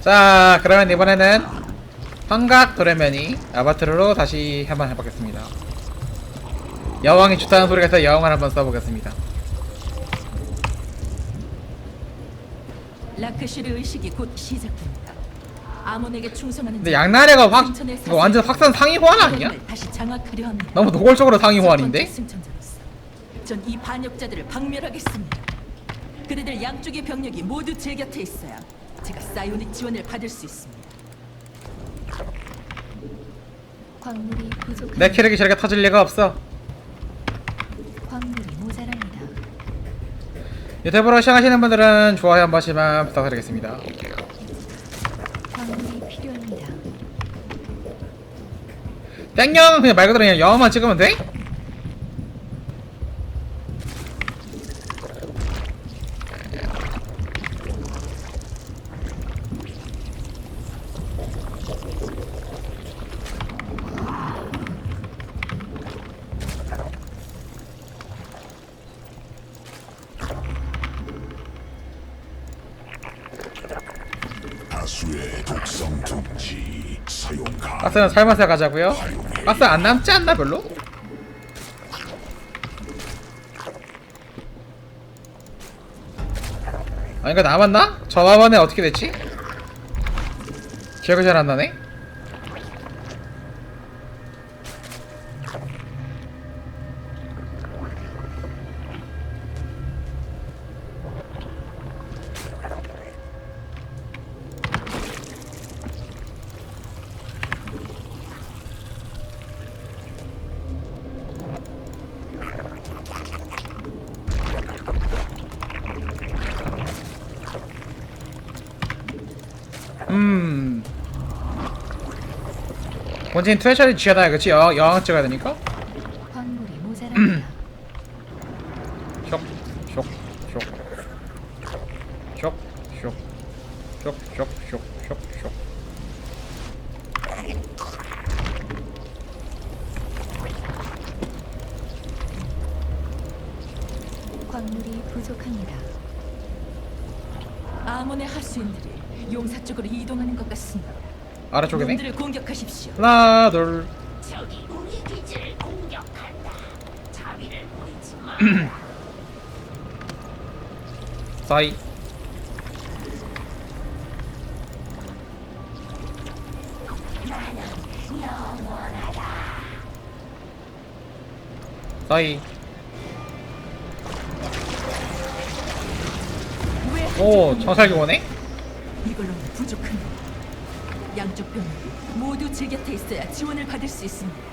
자 그러면 이번에는 환각 도레면이 아바트르로 다시 한번 해보겠습니다 여왕이 좋다는 소리가 있어 여왕을 한번 써보겠습니다 라크슈르 의식이 곧 시작됩니다. 아몬에게 충성하는 근데 양나래가 확 이거 완전 확산 상위 호환 아니야? 자원을 다시 장악하려 합니다. 너무 노골적으로 상위 첫 호환인데? 번째 승천자로서 전이 반역자들을 박멸하겠습니다. 그대들 양쪽의 병력이 모두 제 곁에 있어야 제가 사이오닉 지원을 받을 수 있습니다. 광물이 부족합니다. 내 캐릭이 저렇게 터질 리가 없어 광물이 모자랍니다. 유튜브로 시청하시는 분들은 좋아요 한 번씩만 부탁드리겠습니다 광물이 필요합니다. 땡영 그냥 말 그대로 그냥 영어만 찍으면 돼? 다수의 독성 둥지 사용 가 가스는 삶아서 가자고요 가스 안 남지 않나 별로? 아 이거 남았나? 저번에 어떻게 됐지? 기억이 잘 안 나네 원진 트레셔리 지하다 그치? 여, 여왕 찍어야 되니까? 광물이 모자랍니다. 쇽, 쇽, 쇽, 쇽, 쇽, 쇽, 쇽, 쇽, 쇽. 광물이 부족합니다. 아몬의 하수인들이 용사 쪽으로 이동하는 것 같습니다. 아래쪽이네? 놈들을 공격하십시오. 하나 둘 적이 우리 기지를 공격한다. 자비를 보이지 마. 사이 사이 왜오 한쪽 청살기원네 이걸로는 부족합니다. 양쪽 병력이 모두 제 곁에 있어야 지원을 받을 수 있습니다.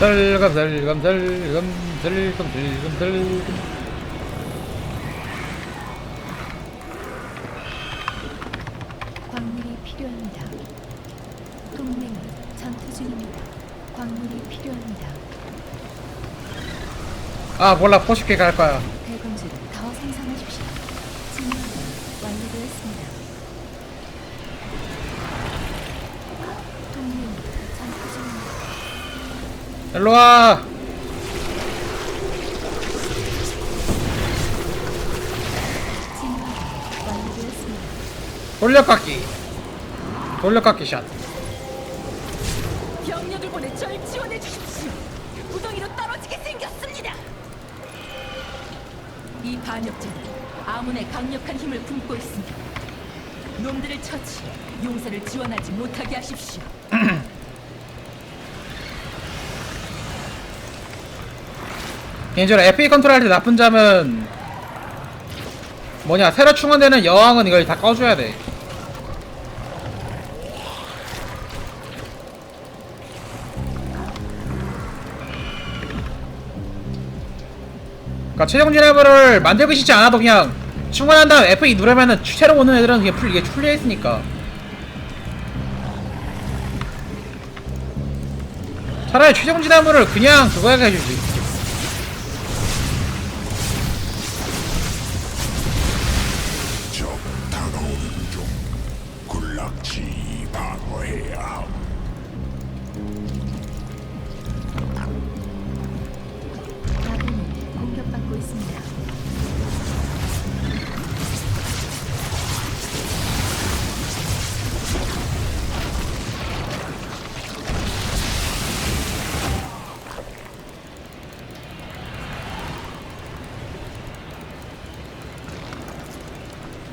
들금 들금 들금 들금 들금 들금 광물이 필요합니다. 동맹이 전투 중입니다. 광물이 필요합니다. 아 몰라 포식회 갈 거야 대군주를 더 생산하십시오. 진화가 완료되었습니다. 동맹이 전투 중입니다. 일로 와 진화가 완료되었습니다. 돌려깎기 돌려깎기 샷 절 지원해 주십시오. 구덩이로 떨어지게 생겼습니다. 이 반역자는 아문의 강력한 힘을 품고 있습니다. 놈들을 처치해 용사를 지원하지 못하게 하십시오. 개인적으로 FA 컨트롤 할 때 나쁜 점은 뭐냐 새로 충원되는 여왕은 이걸 다 꺼줘야 돼 그니까 최종 진화물을 만들고 싶지 않아도 그냥 충원한 다음 F2 누르면은 새로 오는 애들은 그냥 풀, 이게 풀려 있으니까. 차라리 최종 진화물을 그냥 그거 해주지. 적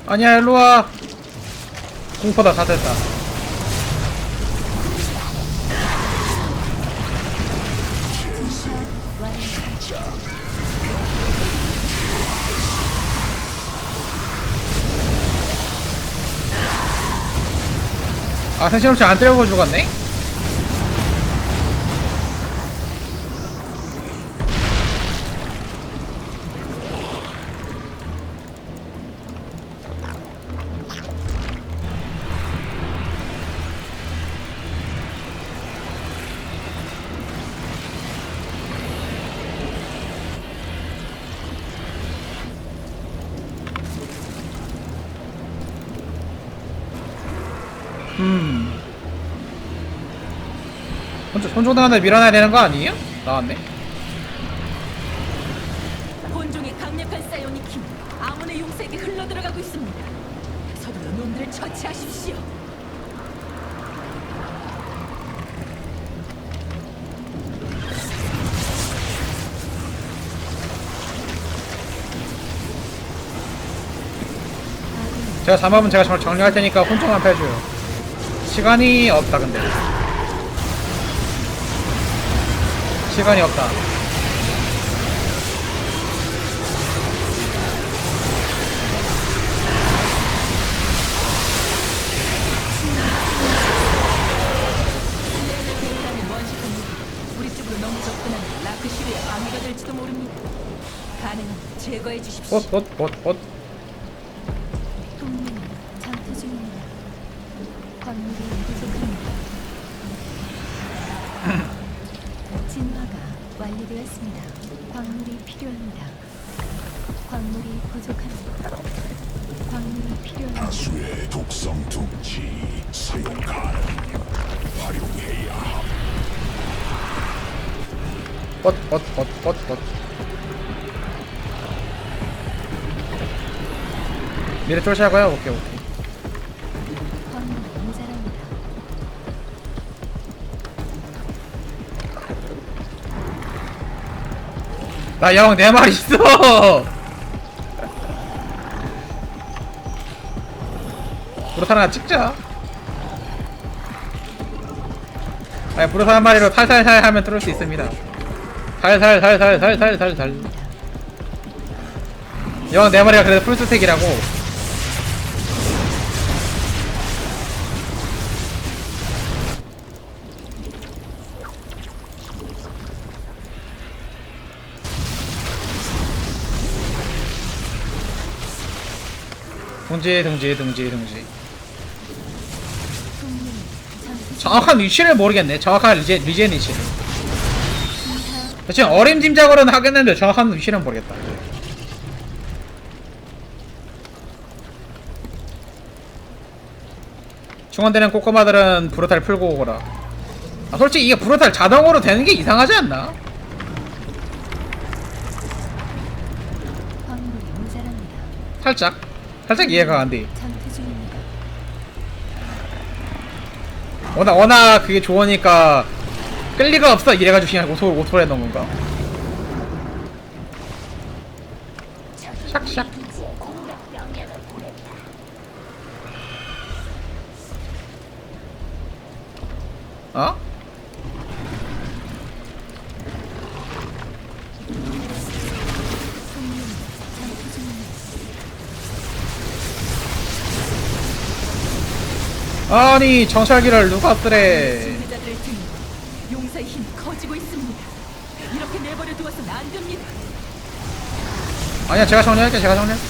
아니야 일로와 공포다 다 됐다 아 센시럼치 안 때려고 죽었네? 혼자 하나 밀어놔야 되는 거 아니에요? 나왔네. 본종의 강력한 사이오닉 힘 아몬의 용색에 흘러들어가고 있습니다. 서둘러 놈들을 처치하십시오. 제가 잠하면 제가 정- 정리할 테니까 혼종만 패줘요. 시간이 없다 근데. 시간이 없다. 접근하면 라크시르의 방해가 될지도 모릅니다. 가능하면 제거해 주십시오. 꽃 꽃 꽃 꽃 필요합니다. 광물이 부족합니다. 광물이 필요합니다. 다수의 독성 둥지 사용 가능. 활용해야 함. 꽃꽃꽃꽃꽃 미래 쫓아가요? 오케이 오케이. 나영네 마리 있어. 브로탈 하나 찍자. 아니 브로탈 한 마리로 살살살 하면 뚫을 수 있습니다. 살살살살살살살살. 영네 마리가 그래도 풀스택이라고. 둥지. 동맹이 전투 중 정확한 위치를 모르겠네. 정확한 리제 리젠 위치를. 지금 어림짐작으로는 하겠는데 정확한 위치는 모르겠다. 중원되는 꼬꼬마들은 브로탈 풀고 오거라. 아, 솔직히 이게 브로탈 자동으로 되는 게 이상하지 않나? 살짝. 살짝 이해가 안 돼. 워낙, 워낙 그게 좋으니까 끌 리가 없어. 이래가지고 그냥 오토, 오토로 해놓은 건가? 아니 정찰기를 누가 쓰래? 승리자들을 등에 용사의 힘이 커지고 있습니다. 이렇게 내버려 두어서는 안 됩니다. 아니야 제가 정리할게 제가 정리할게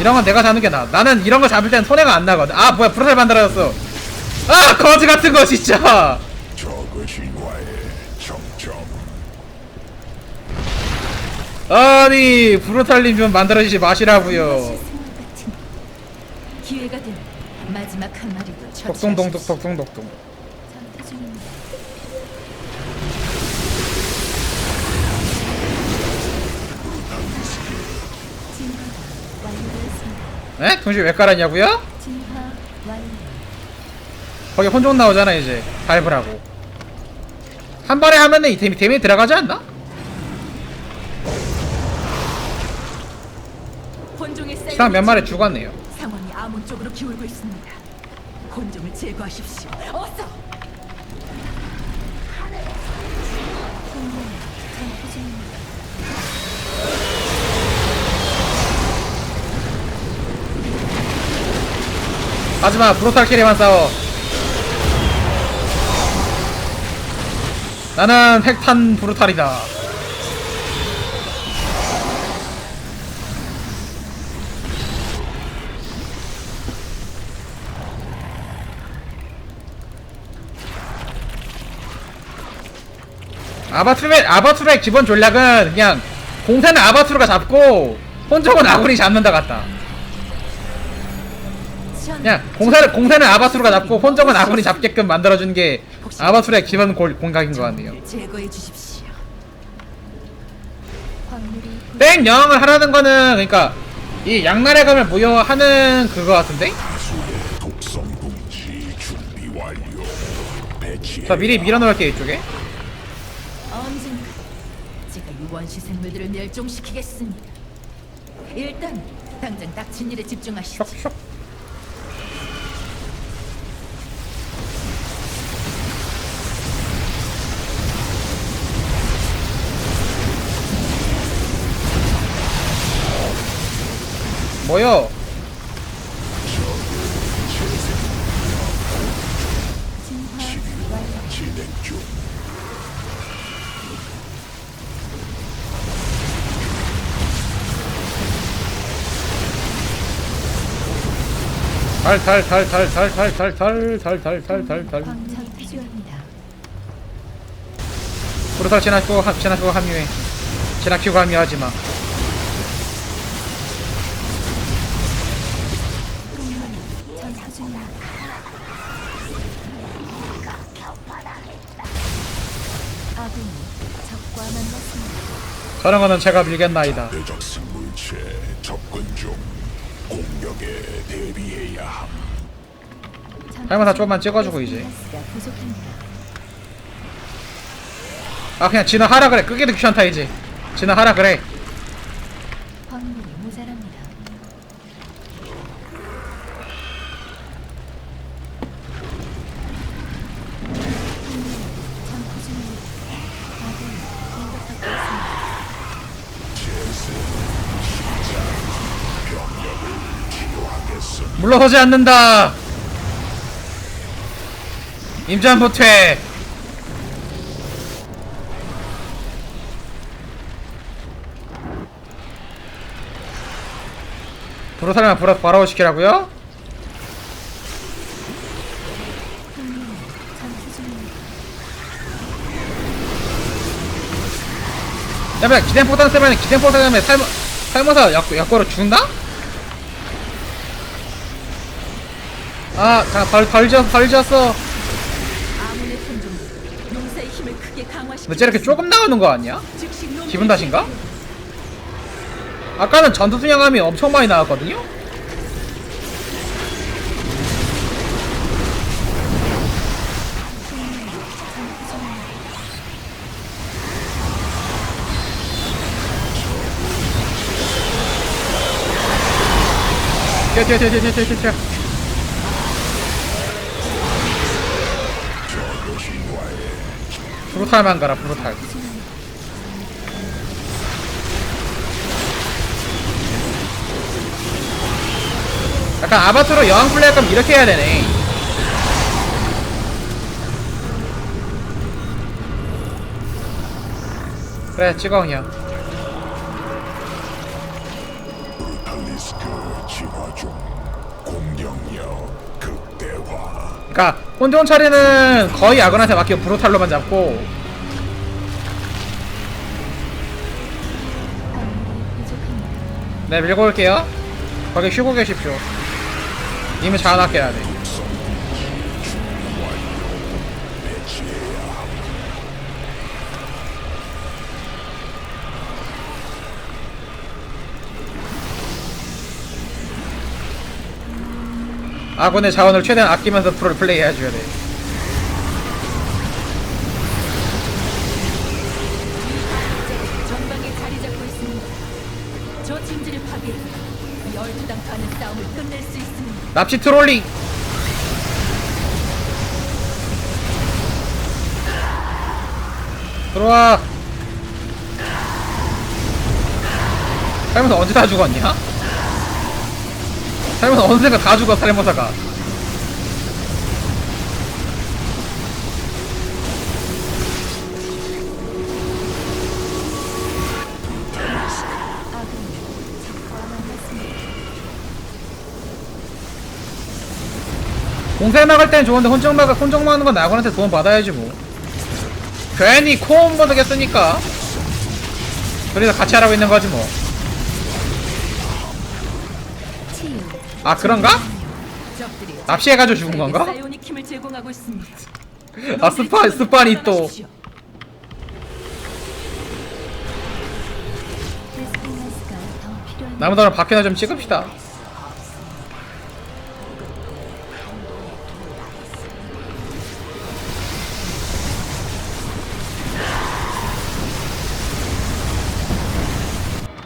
이런 건 내가 잡는 게 나아 나는 이런 거 잡을 땐 손해가 안 나거든 아 뭐야 브로탈 만들어졌어 아 거지 같은 거 진짜 정점. 아니 브로탈님 좀 만들어주지 마시라고요 기회가 되면 마지막 한 마리도 처치하십시오. 독동동독독동독동 전투 중입니다. 진화가 완료되었습니다. 에? 동시 왜 깔았냐고요? 진화 완료. 거기 혼종 나오잖아 이제 밟으라고 한 번에 하면은 이 데미, 데미 들어가지 않나? 혼종의 이상 몇 마리 죽었네요 상황이 아몬 쪽으로 기울고 있습니다. 혼종을 제거하십시오. 어서! 브로탈 캐리만 싸워 나는 핵탄 브루탈이다 아바투르의 아바투르의 기본 전략은 그냥 공세는 아바투르가 잡고 혼종은 아군이 잡는다 같다. 그냥 공세를 공세는 아바투르가 잡고 혼종은 아군이 잡게끔 만들어준 게 아바투르의 기본 골, 공각인 것 같네요. 땡 영을 하라는 거는 그러니까 이 양날의 검을 무효하는 그거 같은데? 자 미리 밀어놓을게 이쪽에. 원시 생물들을 멸종시키겠습니다. 일단 당장 닥친 일에 집중하시죠. 쇽쇽. 뭐요? 달달달달달달달달달달달달 광물이 필요합니다. 브루탈 지나치고 하- 지나치고 합류해. 지나치고 합류하지 마. 동맹 전투 중입니다. 아군이 적과 만났습니다. 거는 제가 밀겠나이다. 대적 할머니 조금만 찍어주고 이제. 아 그냥 진화하라 그래. 끄기도 귀찮다 이제. 진화하라 그래. 물러서지 않는다. 보퇴. 브로탈만 브라 바로 시키라고요? 야야 기대 포탄 쓰면 기대 포탄 쓰면 삶 삶아서 약 약고로 죽는다? 아, 자벌벌 지었어 벌 지었어. 너 저렇게 조금 나오는 거 아니야? 기분 탓인가? 아까는 전투 순양함이 엄청 많이 나왔거든요? 뛰어 뛰어 뛰어 뛰어 뛰어 뛰어 브루탈만 가라 브루탈. 약간 아바트로 여왕 플레이 할 거면 이렇게 해야 되네. 그래 찍어 그냥. 공격력 그러니까 혼종 차리는 거의 아그나한테 맡겨 브로탈로만 잡고. 네 밀고 올게요. 거기 쉬고 계십시오. 이미 자아놨게 해야돼. 아군의 자원을 최대한 아끼면서 프로를 플레이 해줘야 돼 전방에 자리 잡고 있습니다. 저 진지를 파괴해 이 얼토당토하는 싸움을 끝낼 수 있습니다. 납치 트롤링 들어와 살면서 언제 다 죽었냐? 살면서 언젠가 다 죽어 만났습니다. 공세 나갈 땐 좋은데 혼종 막아 혼종 막는 건 나군한테 도움 받아야지 뭐. 괜히 코온 버드겠으니까. 그래서 같이 하라고 있는 거지 뭐 아 그런가? 적들이 납치해가지고 죽은 건가? 사이오닉 힘을 제공하고 있습니다. 아 스파 스파니 또 데스티너스가 더 필요한 나무다라 밖에나 좀 찍읍시다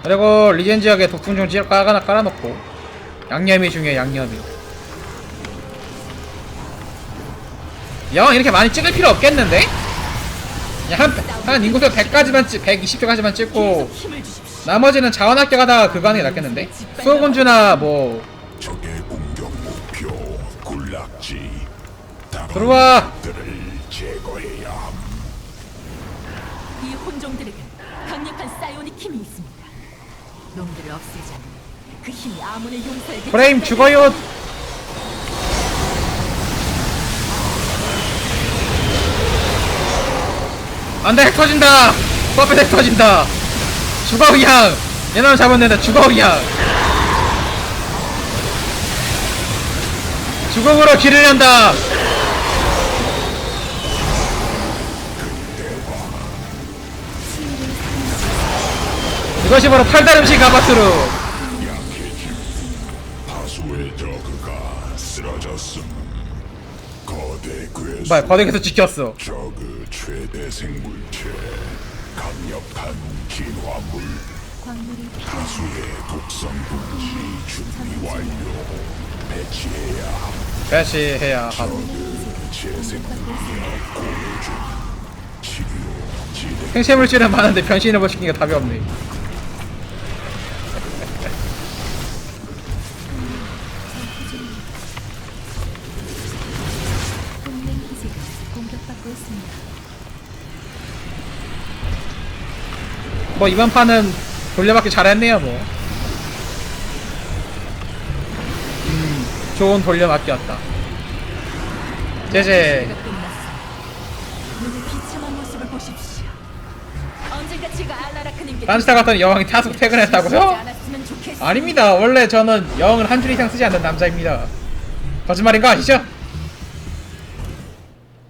그리고 리젠 지역에 독풍 좀 지역 깔아, 깔아놓고 양념이 중요해 양념이 영 이렇게 많이 찍을 필요 없겠는데? 한, 한 인구수 100까지만 찍, 120개까지만 찍고. 나머지는 자원 학교 가다가 그거 하는 게 낫겠는데? 수호군주나 뭐 적의 공격 목표 군락지. 들어와! 들을 제거해야 함. 이 혼종들에게 강력한 사이오닉 힘이 있습니다. 놈들을 없애자니 그 힘이 아문의 용사에게 프레임 죽어요. 안돼 핵 터진다. 버핏 핵 터진다. 죽어 그냥. 잡으면 된다. 죽어 그냥. 죽음으로 길을 연다. 이것이 바로 팔다름식 아바트루 거대 괴수. 뭐야 거대에서 지켰어 저그 최대 생물체. 강력한 진화물. 광물이 다수의 독성 분지 준비 완료. 배치해야 함. 배치해야 하고 재생능력 공유 중. 치료 진행. 생체물질은 많은데 변신을 못 시키니까 답이 없네 뭐 이번 판은 돌려받기 잘했네요 뭐. 음, 좋은 돌려받기였다. 제제 알라라크님께 딴스타 같은 여왕이 타석 퇴근했다고요? 아닙니다. 원래 저는 영을 한 줄 이상 쓰지 않는 남자입니다. 거짓말인 거 아시죠?